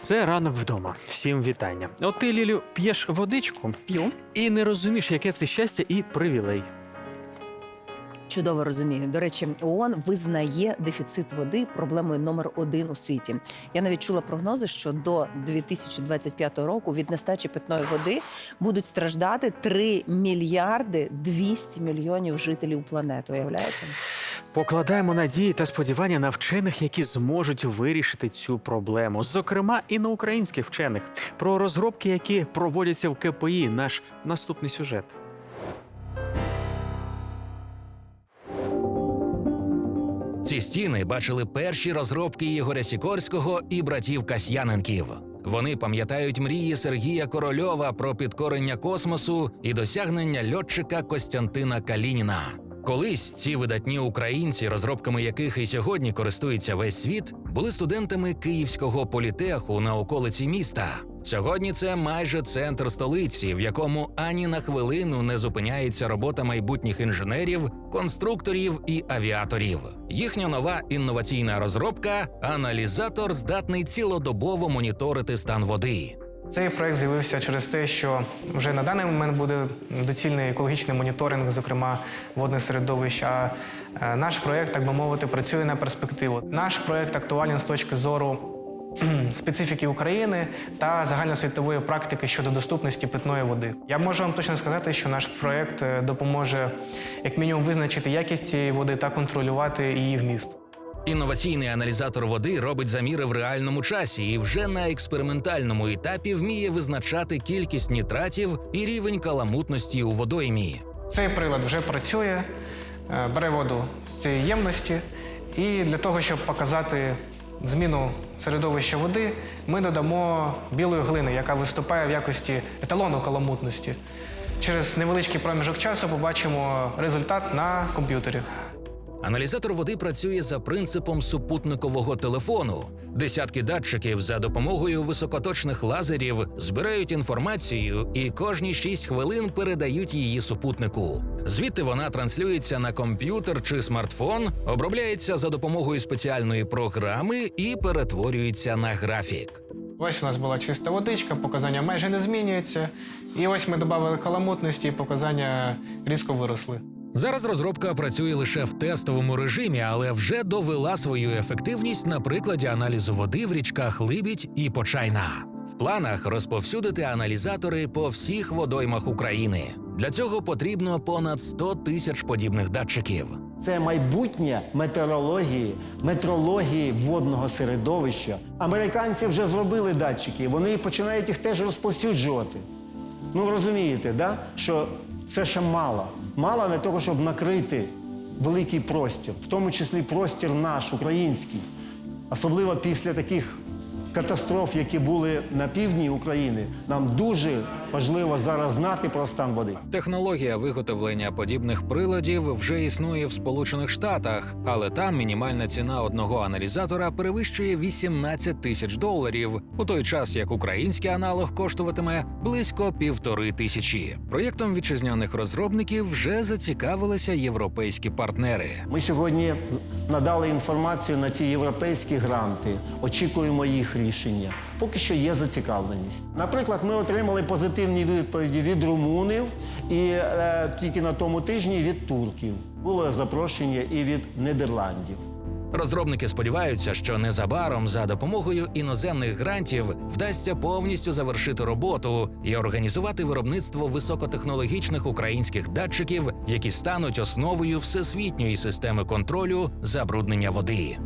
Це ранок вдома. Всім вітання. От ти, Лілю, п'єш водичку П'ю. і не розумієш, яке це щастя і привілей. Чудово розумію. До речі, ООН визнає дефіцит води проблемою номер один у світі. Я навіть чула прогнози, що до 2025 року від нестачі питної води будуть страждати 3 мільярди 200 мільйонів жителів планети. Уявляєте? Покладаємо надії та сподівання на вчених, які зможуть вирішити цю проблему. Зокрема, і на українських вчених про розробки, які проводяться в КПІ. Наш наступний сюжет. Ці стіни бачили перші розробки Ігоря Сікорського і братів Касьяненків. Вони пам'ятають мрії Сергія Корольова про підкорення космосу і досягнення льотчика Костянтина Калініна. Колись ці видатні українці, розробками яких і сьогодні користується весь світ, були студентами Київського політеху на околиці міста. Сьогодні це майже центр столиці, в якому ані на хвилину не зупиняється робота майбутніх інженерів, конструкторів і авіаторів. Їхня нова інноваційна розробка аналізатор здатний цілодобово моніторити стан води. Цей проект з'явився через те, що вже на даний момент буде доцільний екологічний моніторинг, зокрема водних середовищ. А е, наш проект, так би мовити, працює на перспективу. Наш проект актуальний з точки зору специфіки України та загальносвітової практики щодо доступності питної води. Я можу вам точно сказати, що наш проект е, допоможе як мінімум визначити якість цієї води та контролювати її вміст. Інноваційний аналізатор води робить заміри в реальному часі і вже на експериментальному етапі вміє визначати кількість нітратів і рівень каламутності у водоймі. Цей прилад вже працює, е, бере воду з цієї ємності, і для того, щоб показати зміну середовища води, ми додамо білої глини, яка виступає в якості еталону каламутності. Через невеличкий проміжок часу побачимо результат на комп'ютері. Аналізатор води працює за принципом супутникового телефону. Десятки датчиків за допомогою високоточних лазерів збирають інформацію і кожні 6 хвилин передають її супутнику. Звідти вона транслюється на комп'ютер чи смартфон, обробляється за допомогою спеціальної програми і перетворюється на графік. Ось у нас була чиста водичка, показання майже не змінюються. І ось ми додали каламутності, і показання різко виросли. Зараз розробка працює лише в тестовому режимі, але вже довела свою ефективність на прикладі аналізу води в річках Либідь і Почайна. В планах розповсюдити аналізатори по всіх водоймах України. Для цього потрібно понад 100 тисяч подібних датчиків. Це майбутнє метеорології, метрології водного середовища. Американці вже зробили датчики, вони починають їх теж розповсюджувати. Ну розумієте, да? що це ще мало. Мало для того, щоб накрити великий простір, в тому числі простір наш, український. Особливо після таких катастроф, які були на півдні України, нам дуже важливо зараз знати про стан води. Технологія виготовлення подібних приладів вже існує в Сполучених Штатах, але там мінімальна ціна одного аналізатора перевищує 18 тисяч доларів, у той час як український аналог коштуватиме близько півтори тисячі. Проєктом вітчизняних розробників вже зацікавилися європейські партнери. Ми сьогодні надали інформацію на ці європейські гранти. Очікуємо їх рішення. Поки що є зацікавленість. Наприклад, ми отримали позитивні відповіді від румунів і е, тільки на тому тижні від турків. Було запрошення і від Нідерландів. Розробники сподіваються, що незабаром за допомогою іноземних грантів вдасться повністю завершити роботу і організувати виробництво високотехнологічних українських датчиків, які стануть основою всесвітньої системи контролю забруднення води.